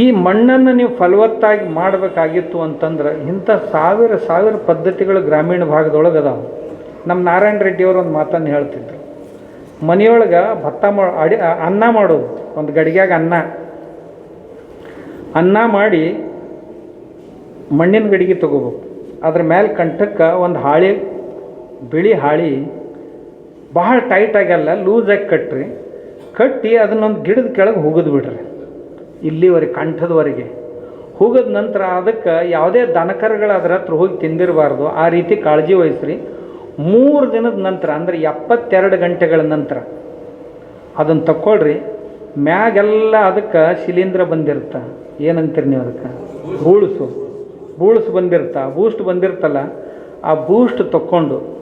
ಈ ಮಣ್ಣನ್ನು ನೀವು ಫಲವತ್ತಾಗಿ ಮಾಡಬೇಕಾಗಿತ್ತು ಅಂತಂದ್ರೆ ಇಂಥ ಸಾವಿರ ಸಾವಿರ ಪದ್ಧತಿಗಳು ಗ್ರಾಮೀಣ ಭಾಗದೊಳಗೆ ಅದಾವೆ ನಮ್ಮ ನಾರಾಯಣ ರೆಡ್ಡಿಯವರು ಒಂದು ಮಾತನ್ನು ಹೇಳ್ತಿದ್ರು. ಮನೆಯೊಳಗೆ ಭತ್ತ ಮಾ, ಅಡಿ ಅನ್ನ ಮಾಡೋದು, ಒಂದು ಗಡಿಗ್ಯಾಗ ಅನ್ನ. ಅನ್ನ ಮಾಡಿ ಮಣ್ಣಿನ ಗಡಿಗೆ ತಗೋಬೇಕು. ಅದ್ರ ಮೇಲೆ ಕಂಠಕ್ಕೆ ಒಂದು ಹಾಳಿ, ಬಿಳಿ ಹಾಳಿ ಭಾಳ ಆಗಲ್ಲ ಲೂಸಾಗಿ ಕಟ್ಟ್ರಿ ಕಟ್ಟಿ ಅದನ್ನೊಂದು ಗಿಡದ ಕೆಳಗೆ ಹುಗಿದು ಬಿಡ್ರಿ. ಇಲ್ಲಿವರೆಗೆ ಕಂಠದವರೆಗೆ. ಹೋಗದ ನಂತರ ಅದಕ್ಕೆ ಯಾವುದೇ ದನಕರುಗಳು ಅದರ ಹತ್ರ ಹೋಗಿ ತಿಂದಿರಬಾರ್ದು. ಆ ರೀತಿ ಕಾಳಜಿ ವಹಿಸ್ರಿ. ಮೂರು ದಿನದ ನಂತರ, ಅಂದರೆ ಎಪ್ಪತ್ತೆರಡು ಗಂಟೆಗಳ ನಂತರ ಅದನ್ನು ತಕ್ಕೊಳ್ರಿ. ಮ್ಯಾಗೆಲ್ಲ ಅದಕ್ಕೆ ಶಿಲೀಂಧ್ರ ಬಂದಿರುತ್ತೆ. ಏನಂತೀರಿ ನೀವು ಅದಕ್ಕೆ? ಬೂಳುಸು. ಬೂಳುಸು ಬಂದಿರ್ತಾ ಬೂಸ್ಟ್ ಬಂದಿರ್ತಲ್ಲ, ಆ ಬೂಸ್ಟ್ ತಕ್ಕೊಂಡು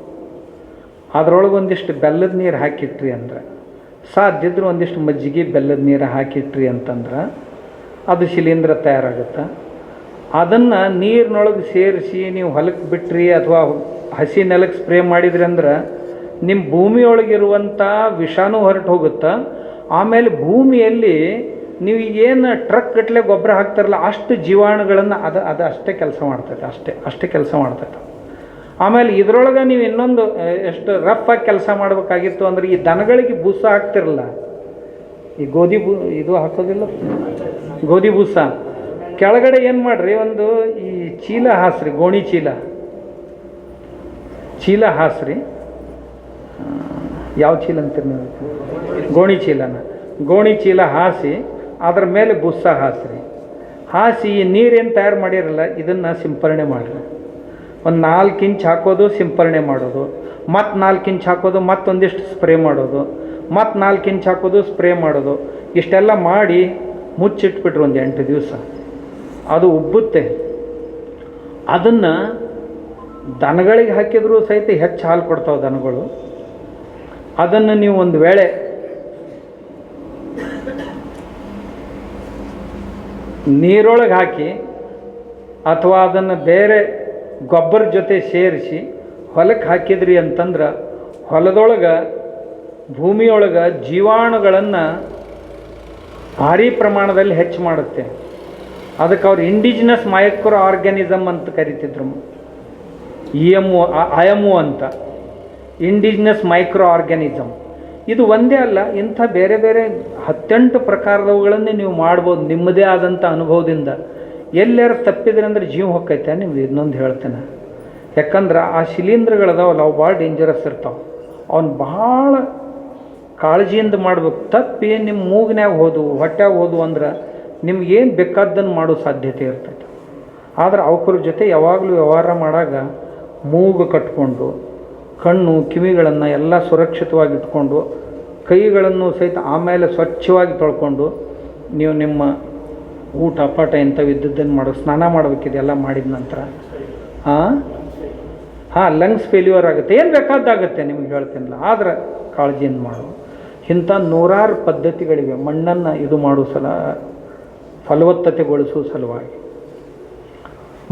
ಅದರೊಳಗೆ ಒಂದಿಷ್ಟು ಬೆಲ್ಲದ ನೀರು ಹಾಕಿಟ್ರಿ ಅಂದ್ರೆ. ಸಾಧ್ಯದ್ರೆ ಒಂದಿಷ್ಟು ಮಜ್ಜಿಗೆ ಬೆಲ್ಲದ ನೀರು ಹಾಕಿಟ್ರಿ ಅಂತಂದ್ರೆ ಅದು ಶಿಲೀಂಧ್ರ ತಯಾರಾಗುತ್ತೆ. ಅದನ್ನು ನೀರಿನೊಳಗೆ ಸೇರಿಸಿ ನೀವು ಹೊಲಕ್ಕೆ ಬಿಟ್ರಿ ಅಥವಾ ಹಸಿ ನೆಲಕ್ಕೆ ಸ್ಪ್ರೇ ಮಾಡಿದ್ರಿ ಅಂದ್ರೆ ನಿಮ್ಮ ಭೂಮಿಯೊಳಗಿರುವಂಥ ವಿಷಾನು ಹೊರಟು ಹೋಗುತ್ತೆ? ಆಮೇಲೆ ಭೂಮಿಯಲ್ಲಿ ನೀವು ಏನು ಟ್ರಕ್ ಗಟ್ಟಲೆ ಗೊಬ್ಬರ ಹಾಕ್ತಾರಲ್ಲ, ಅಷ್ಟು ಜೀವಾಣುಗಳನ್ನು ಅದು ಅದು ಅಷ್ಟೇ ಕೆಲಸ ಮಾಡ್ತೈತೆ, ಅಷ್ಟೇ ಅಷ್ಟೇ ಕೆಲಸ ಮಾಡ್ತೈತೆ. ಆಮೇಲೆ ಇದ್ರೊಳಗೆ ನೀವು ಇನ್ನೊಂದು, ಎಷ್ಟು ರಫ್ ಆಗಿ ಕೆಲಸ ಮಾಡಬೇಕಾಗಿತ್ತು ಅಂದ್ರೆ ಈ ದನಗಳಿಗೆ ಬೂಸ ಹಾಕ್ತಿರಲ್ಲ, ಈ ಗೋಧಿ ಬೂ, ಇದು ಹಾಕೋದಿಲ್ಲ? ಗೋಧಿ ಬೂಸ. ಕೆಳಗಡೆ ಏನು ಮಾಡ್ರಿ, ಒಂದು ಈ ಚೀಲ ಹಾಸ್ರಿ, ಗೋಣಿ ಚೀಲ. ಚೀಲ ಹಾಸ್ರಿ. ಯಾವ ಚೀಲ ಅಂತೀರಿ ನೀವು? ಗೋಣಿ ಚೀಲನ. ಗೋಣಿ ಚೀಲ ಹಾಸಿ, ಅದ್ರ ಮೇಲೆ ಬುಸ್ಸ ಹಾಸ್ರಿ. ಹಾಸಿ ಈ ನೀರೇನು ತಯಾರು ಮಾಡಿರಲ್ಲ, ಇದನ್ನು ಸಿಂಪರಣೆ ಮಾಡಿರಿ. ಒಂದು ನಾಲ್ಕು ಇಂಚ್ ಹಾಕೋದು, ಸಿಂಪರಣೆ ಮಾಡೋದು. ಮತ್ತು ನಾಲ್ಕು ಇಂಚ್ ಹಾಕೋದು, ಮತ್ತೊಂದಿಷ್ಟು ಸ್ಪ್ರೇ ಮಾಡೋದು. ಮತ್ತು ನಾಲ್ಕು ಇಂಚ್ ಹಾಕೋದು, ಸ್ಪ್ರೇ ಮಾಡೋದು. ಇಷ್ಟೆಲ್ಲ ಮಾಡಿ ಮುಚ್ಚಿಟ್ಬಿಟ್ರು ಒಂದು ಎಂಟು ದಿವಸ. ಅದು ಉಬ್ಬುತ್ತೆ. ಅದನ್ನು ದನಗಳಿಗೆ ಹಾಕಿದರೂ ಸಹಿತ ಹೆಚ್ಚು ಹಾಲು ಕೊಡ್ತಾವೆ ದನಗಳು. ಅದನ್ನು ನೀವು ಒಂದು ವೇಳೆ ನೀರೊಳಗೆ ಹಾಕಿ ಅಥವಾ ಅದನ್ನು ಬೇರೆ ಗೊಬ್ಬರ ಜೊತೆ ಸೇರಿಸಿ ಹೊಲಕ್ಕೆ ಹಾಕಿದ್ರಿ ಅಂತಂದ್ರೆ ಹೊಲದೊಳಗೆ ಭೂಮಿಯೊಳಗೆ ಜೀವಾಣುಗಳನ್ನು ಭಾರಿ ಪ್ರಮಾಣದಲ್ಲಿ ಹೆಚ್ಚು ಮಾಡುತ್ತೆ. ಅದಕ್ಕೆ ಅವ್ರು ಇಂಡಿಜಿನಸ್ ಮೈಕ್ರೋ ಆರ್ಗ್ಯಾನಿಸಮ್ ಅಂತ ಕರಿತಿದ್ರು. ಇ ಎಂ ಒ ಐ ಅಂತ. ಇಂಡಿಜಿನಸ್ ಮೈಕ್ರೋ ಆರ್ಗ್ಯಾನಿಸಮ್ ಇದು ಒಂದೇ ಅಲ್ಲ, ಇಂಥ ಬೇರೆ ಬೇರೆ ಹತ್ತೆಂಟು ಪ್ರಕಾರದವುಗಳನ್ನೇ ನೀವು ಮಾಡ್ಬೋದು, ನಿಮ್ಮದೇ ಆದಂಥ ಅನುಭವದಿಂದ. ಎಲ್ಲಾರು ತಪ್ಪಿದ್ರೆ ಅಂದ್ರೆ ಜೀವ ಹೊಕ್ಕೈತೆ ನಿಮ್ಗೆ ಇನ್ನೊಂದು ಹೇಳ್ತೇನೆ. ಯಾಕಂದ್ರೆ ಆ ಶಿಲೀಂಧ್ರಗಳದಾವಲ್ಲ ಅವು ಭಾಳ ಡೇಂಜರಸ್ ಇರ್ತಾವೆ. ಅವ್ನು ಭಾಳ ಕಾಳಜಿಯಿಂದ ಮಾಡ್ಬೇಕು. ತಪ್ಪಿ ನಿಮ್ಮ ಮೂಗಿನ್ಯಾಗ ಹೋದವು ಹೊಟ್ಯಾಗ ಹೋದವು ಅಂದ್ರೆ ನಿಮ್ಗೇನು ಬೇಕಾದ್ದನ್ನು ಮಾಡೋ ಸಾಧ್ಯತೆ ಇರ್ತೈತೆ. ಆದ್ರೆ ಅವಕ್ರ ಜೊತೆ ಯಾವಾಗಲೂ ವ್ಯವಹಾರ ಮಾಡಾಗ ಮೂಗು ಕಟ್ಕೊಂಡು, ಕಣ್ಣು, ಕಿವಿಗಳನ್ನು ಎಲ್ಲ ಸುರಕ್ಷಿತವಾಗಿ ಇಟ್ಕೊಂಡು, ಕೈಗಳನ್ನು ಸಹಿತ ಆಮೇಲೆ ಸ್ವಚ್ಛವಾಗಿ ತೊಳ್ಕೊಂಡು ನೀವು ನಿಮ್ಮ ಊಟ, ಪಾಠ ಇಂಥವು ಇದ್ದದ್ದನ್ನು ಮಾಡೋ, ಸ್ನಾನ ಮಾಡಬೇಕಿದೆಲ್ಲ ಮಾಡಿದ ನಂತರ. ಹಾಂ ಹಾಂ ಲಂಗ್ಸ್ ಫೇಲ್ಯೂರ್ ಆಗುತ್ತೆ. ಏನು ಬೇಕಾದ್ದಾಗುತ್ತೆ ನಿಮ್ಗೆ ಹೇಳ್ತೀನಿಲ್ಲ. ಆದ್ರೆ ಕಾಳಜಿಯಿಂದ ಮಾಡು. ಇಂಥ ನೂರಾರು ಪದ್ಧತಿಗಳಿವೆ. ಮಣ್ಣನ್ನು ಇದು ಮಾಡೋ ಸಲ ಫಲವತ್ತತೆಗೊಳಿಸುವ ಸಲುವಾಗಿ.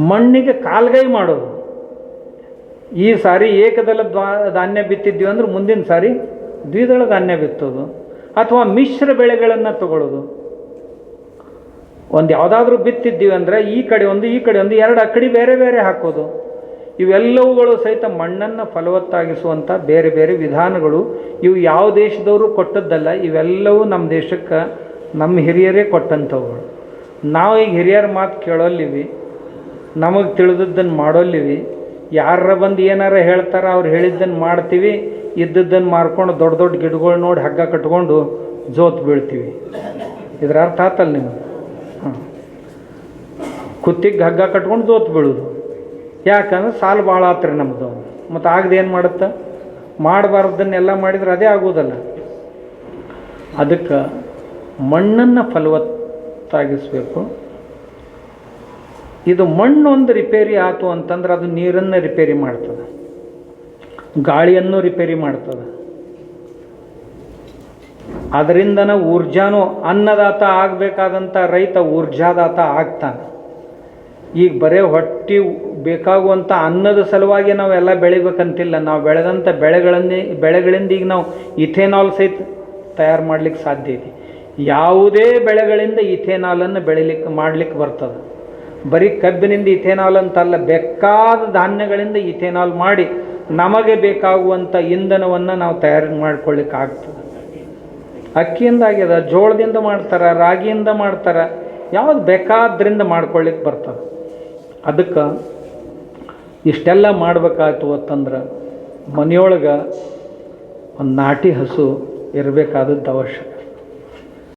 ಮಣ್ಣಿಗೆ ಕಾಲ್ಗೈ ಮಾಡೋದು. ಈ ಸಾರಿ ಏಕದಳ ದ್ವಾ, ಧಾನ್ಯ ಬಿತ್ತಿದ್ವಿ ಅಂದ್ರೆ ಮುಂದಿನ ಸಾರಿ ದ್ವಿದಳ ಧಾನ್ಯ ಬಿತ್ತೋದು. ಅಥವಾ ಮಿಶ್ರ ಬೆಳೆಗಳನ್ನು ತಗೊಳ್ಳೋದು. ಒಂದು ಯಾವುದಾದ್ರೂ ಬಿತ್ತಿದ್ದೀವಿ ಅಂದರೆ ಈ ಕಡೆ ಒಂದು, ಈ ಕಡೆ ಒಂದು, ಎರಡು ಅಕಡಿ ಬೇರೆ ಬೇರೆ ಹಾಕೋದು. ಇವೆಲ್ಲವುಗಳು ಸಹಿತ ಮಣ್ಣನ್ನು ಫಲವತ್ತಾಗಿಸುವಂಥ ಬೇರೆ ಬೇರೆ ವಿಧಾನಗಳು. ಇವು ಯಾವ ದೇಶದವರು ಕೊಟ್ಟದ್ದಲ್ಲ, ಇವೆಲ್ಲವೂ ನಮ್ಮ ದೇಶಕ್ಕೆ ನಮ್ಮ ಹಿರಿಯರೇ ಕೊಟ್ಟಂಥವುಗಳು. ನಾವು ಈಗ ಹಿರಿಯರ ಮಾತು ಕೇಳೋಲ್ಲಿವಿ, ನಮಗೆ ತಿಳಿದದ್ದನ್ನು ಮಾಡೋಲ್ಲಿವಿ. ಯಾರ ಬಂದು ಏನಾರ ಹೇಳ್ತಾರ ಅವ್ರು ಹೇಳಿದ್ದನ್ನು ಮಾಡ್ತೀವಿ, ಇದ್ದದ್ದನ್ನು ಮಾರ್ಕೊಂಡು ದೊಡ್ಡ ದೊಡ್ಡ ಗಿಡಗಳು ನೋಡಿ ಹಗ್ಗ ಕಟ್ಕೊಂಡು ಜೋತ್ ಬೀಳ್ತೀವಿ. ಇದ್ರ ಅರ್ಥ ಆತಲ್ಲ ನಿಮ್ಗೆ ಹಾಂ. ಕುತ್ತಿಗೆ ಹಗ್ಗ ಕಟ್ಕೊಂಡು ಜೋತ್ ಬೀಳೋದು. ಯಾಕಂದ್ರೆ ಸಾಲು ಭಾಳ ಆತ್ರಿ ನಮ್ಮದು ಮತ್ತು ಆಗದೆ ಮಾಡುತ್ತೆ? ಮಾಡಬಾರ್ದನ್ನೆಲ್ಲ ಮಾಡಿದ್ರೆ ಅದೇ ಆಗೋದಲ್ಲ ಅದಕ್ಕೆ ಮಣ್ಣನ್ನು ಫಲವತ್ತಾಗಿಸ್ಬೇಕು. ಇದು ಮಣ್ಣೊಂದು ರಿಪೇರಿ ಆಯಿತು ಅಂತಂದ್ರೆ ಅದು ನೀರನ್ನು ರಿಪೇರಿ ಮಾಡ್ತದೆ. ಗಾಳಿಯನ್ನು ರಿಪೇರಿ ಮಾಡ್ತದೆ. ಅದರಿಂದನ ಊರ್ಜಾನು ಅನ್ನದಾತ ಆಗಬೇಕಾದಂಥ ರೈತ ಊರ್ಜಾದಾತ ಆಗ್ತಾನೆ. ಈಗ ಬರೇ ಹೊಟ್ಟಿ ಬೇಕಾಗುವಂಥ ಅನ್ನದ ಸಲುವಾಗಿ ನಾವೆಲ್ಲ ಬೆಳಿಬೇಕಂತಿಲ್ಲ. ನಾವು ಬೆಳೆದಂಥ ಬೆಳೆಗಳನ್ನೇ, ಬೆಳೆಗಳಿಂದ ಈಗ ನಾವು ಇಥೆನಾಲ್ ಸಹಿತ ತಯಾರು ಮಾಡ್ಲಿಕ್ಕೆ ಸಾಧ್ಯ ಇದೆ ಯಾವುದೇ ಬೆಳೆಗಳಿಂದ ಇಥೇನಾಲನ್ನು ಬೆಳಿಲಿಕ್ಕೆ ಮಾಡಲಿಕ್ಕೆ ಬರ್ತದೆ. ಬರೀ ಕಬ್ಬಿನಿಂದ ಇಥೇನಾಲ್ ಅಂತಲ್ಲ ಬೇಕಾದ ಧಾನ್ಯಗಳಿಂದ ಇಥೆನಾಲ್ ಮಾಡಿ ನಮಗೆ ಬೇಕಾಗುವಂಥ ಇಂಧನವನ್ನು ನಾವು ತಯಾರು ಮಾಡ್ಕೊಳ್ಳಿಕ್ಕೆ ಆಗ್ತದೆ. ಅಕ್ಕಿಯಿಂದ ಆಗ್ಯದ, ಜೋಳದಿಂದ ಮಾಡ್ತಾರೆ, ರಾಗಿಯಿಂದ ಮಾಡ್ತಾರೆ, ಯಾವ್ದು ಬೇಕಾದ್ರಿಂದ ಮಾಡ್ಕೊಳ್ಳಿಕ್ಕೆ ಬರ್ತದೆ. ಅದಕ್ಕೆ ಇಷ್ಟೆಲ್ಲ ಮಾಡಬೇಕಾಯ್ತು ಅಂತಂದ್ರೆ ಮನೆಯೊಳಗೆ ಒಂದು ನಾಟಿ ಹಸು ಇರಬೇಕಾದದ್ದು ಅವಶ್ಯಕ.